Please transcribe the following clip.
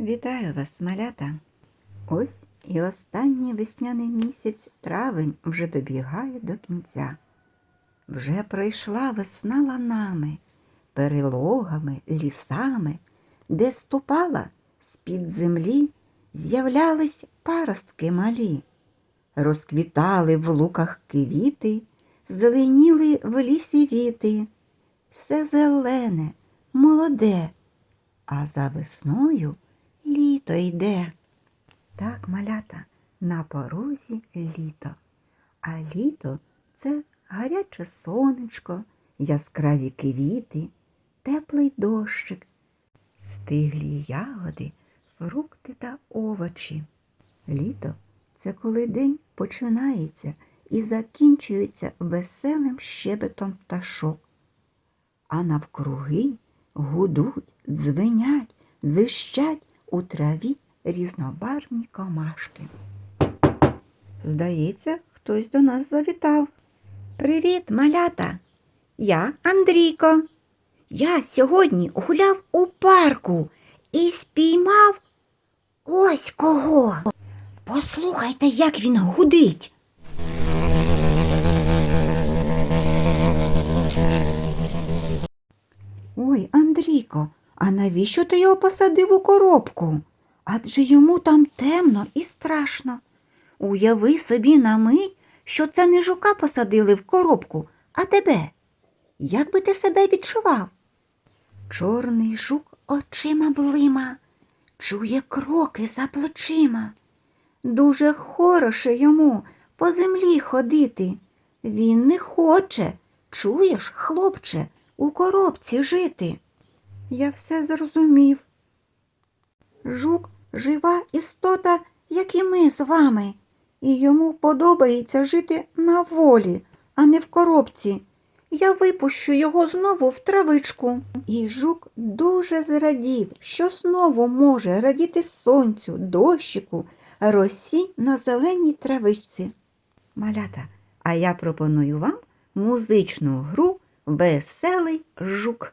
Вітаю вас, малята! Ось і останній весняний місяць травень вже добігає до кінця. Вже пройшла весна ланами, перелогами, лісами, де ступала з-під землі, з'являлись паростки малі, розквітали в луках квіти, зеленіли в лісі віти, все зелене, молоде, а за весною літо йде. Так, малята, на порозі літо. А літо це гаряче сонечко, яскраві квіти, теплий дощик, стиглі ягоди, фрукти та овочі. Літо це коли день починається і закінчується веселим щебетом пташок а навкруги гудуть, дзвенять, зищать у траві різнобарвні комашки. Здається, хтось до нас завітав. Привіт, малята! Я Андрійко. Я сьогодні гуляв у парку і спіймав ось кого. Послухайте, як він гудить. Ой, Андрійко, а навіщо ти його посадив у коробку? Адже йому там темно і страшно. Уяви собі на мить, що це не жука посадили в коробку, а тебе. Як би ти себе відчував? Чорний жук очима блима, чує кроки за плечима. Дуже хороше йому по землі ходити. Він не хоче, чуєш, хлопче, у коробці жити. Я все зрозумів. Жук жива істота, як і ми з вами, і йому подобається жити на волі, а не в коробці. Я випущу його знову в травичку. І жук дуже зрадів, що знову може радіти сонцю, дощику, росі на зеленій травичці. Малята, а я пропоную вам музичну гру Веселий жук.